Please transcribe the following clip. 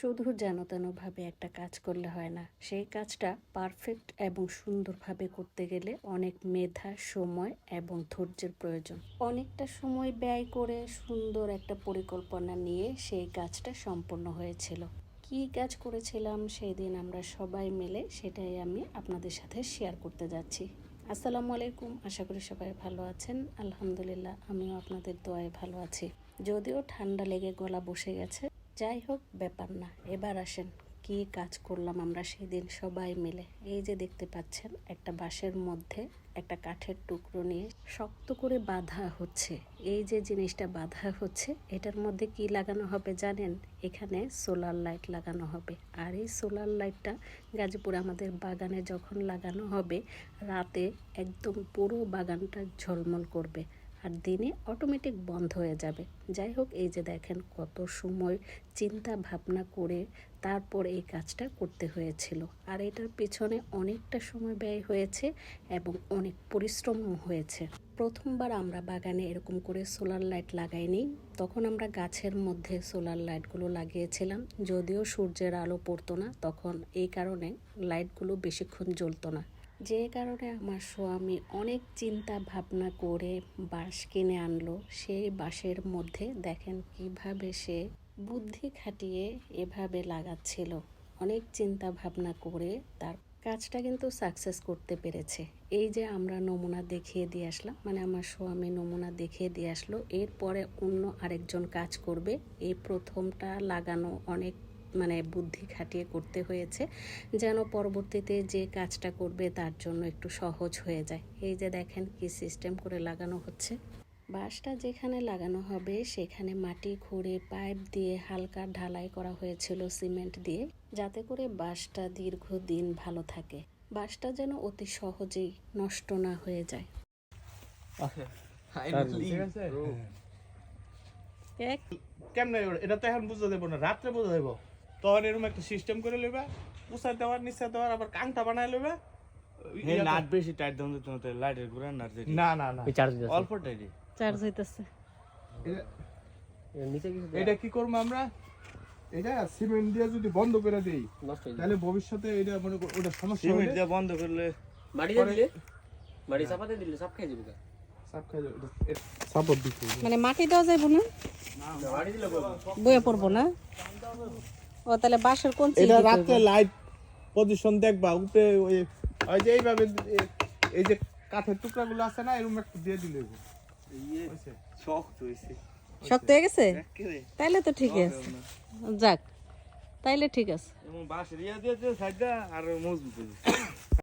শুধু যেন তেনভাবে একটা কাজ করলে হয় না, সেই কাজটা পারফেক্ট এবং সুন্দরভাবে করতে গেলে অনেক মেধা, সময় এবং ধৈর্যের প্রয়োজন। অনেকটা সময় ব্যয় করে সুন্দর একটা পরিকল্পনা নিয়ে সেই কাজটা সম্পন্ন হয়েছিল। কী কাজ করেছিলাম সেই দিন আমরা সবাই মিলে সেটাই আমি আপনাদের সাথে শেয়ার করতে যাচ্ছি। আসসালামু আলাইকুম, আশা করি সবাই ভালো আছেন। আলহামদুলিল্লাহ, আমিও আপনাদের দোয়ায় ভালো আছি। যদিও ঠান্ডা লেগে গলা বসে গেছে যাই হোক, ব্যাপার না। এবার আসেন, কি কাজ করলাম আমরা সেই দিন সবাই মিলে। এই যে দেখতে পাচ্ছেন, একটা বাঁশের মধ্যে একটা কাঠের টুকরো নিয়ে শক্ত করে বাঁধা হচ্ছে। এই যে জিনিসটা বাঁধা হচ্ছে, এটার মধ্যে কি লাগানো হবে জানেন? এখানে সোলার লাইট লাগানো হবে। আর এই সোলার লাইটটা গাজীপুরে আমাদের বাগানে যখন লাগানো হবে, রাতে একদম পুরো বাগানটা ঝলমল করবে। আর দিনে অটোমেটিক বন্ধ হয়ে যাবে। যাই হোক, এই যে দেখেন কত সময় চিন্তা ভাবনা করে তারপর এই কাজটা করতে হয়েছিল। আর এটার পেছনে অনেকটা সময় ব্যয় হয়েছে এবং অনেক পরিশ্রমও হয়েছে। প্রথমবার আমরা বাগানে এরকম করে সোলার লাইট লাগাই লাগাইনি। তখন আমরা গাছের মধ্যে সোলার লাইটগুলো লাগিয়েছিলাম। যদিও সূর্যের আলো পড়তো না, তখন এই কারণে লাইটগুলো বেশিক্ষণ জ্বলতো না। যে কারণে আমার স্বামী অনেক চিন্তা ভাবনা করে বাঁশ কিনে আনলো সেই বাঁশের মধ্যে দেখেন কীভাবে সে বুদ্ধি খাটিয়ে এভাবে লাগাচ্ছিল। অনেক চিন্তা ভাবনা করে তার কাজটা কিন্তু সাকসেস করতে পেরেছে। এই যে আমরা নমুনা দেখিয়ে দিয়ে আসলাম মানে আমার স্বামী নমুনা দেখিয়ে দিয়ে আসলো, এরপরে অন্য আরেকজন কাজ করবে। এই প্রথমটা লাগানো অনেক মানে বুদ্ধি খাটিয়ে করতে হয়েছে যেন পরবর্তীতে যে কাজটা করবে তার জন্য একটু সহজ হয়ে যায়। এই যে দেখেন কি সিস্টেম করে লাগানো হচ্ছে। বাঁশটা যেখানে লাগানো হবে সেখানে মাটি খুঁড়ে পাইপ দিয়ে হালকা ঢালাই করা হয়েছিল সিমেন্ট দিয়ে যাতে করে বাঁশটা দীর্ঘদিন ভালো থাকে। বাঁশটা যেন অতি সহজেই নষ্ট না হয়ে যায়। আছে। এক কেমনে এটা তো এখন বুঝতে দেবো না রাত্রে বুঝতে দেবো তখন এরকম একটা সিস্টেম করে লেবা উষা দেওয়ার নিচা দেওয়ার আবার কাংটা বানায় লেবা বেশি টাইট দাম দিতে হতে লাইটের ঘুরে না না না না। অল্প টাইটই। চার্জ হইতেছে। এটা- এটা কি করব আমরা? এটা সিমেন্ট দিয়ে যদি বন্ধ করে দেই তাহলে ভবিষ্যতে এটা মনে ওটা সমস্যা সিমেন্ট দিয়ে বন্ধ করলে মাটি দিলে? মাটি চাপাতে দিলে সব খেয়ে যাবে সাপ খাই যাবে। সাপোর্ট দিতে মানে মাটি দেওয়া যাইব না? মাটি দিলে বলব পড়ব না? ও তাহলে বাঁশের কোন এটা রাত্রে লাইট পজিশন দেখবা উপরে ওই ওই যে এইভাবে এই যে কাঠের টুকরাগুলো আছে না এরকম একটু দিয়ে দিলে। ইয়ে হয়েছে? শক্ত হইছে শক্ত হয়ে গেছে? তাইলে তো ঠিকই আছে। যাক তাইলে ঠিক আছে। এবং বাঁশের ইয়া দিয়ে দিয়ে সাইডটা আর মজবুত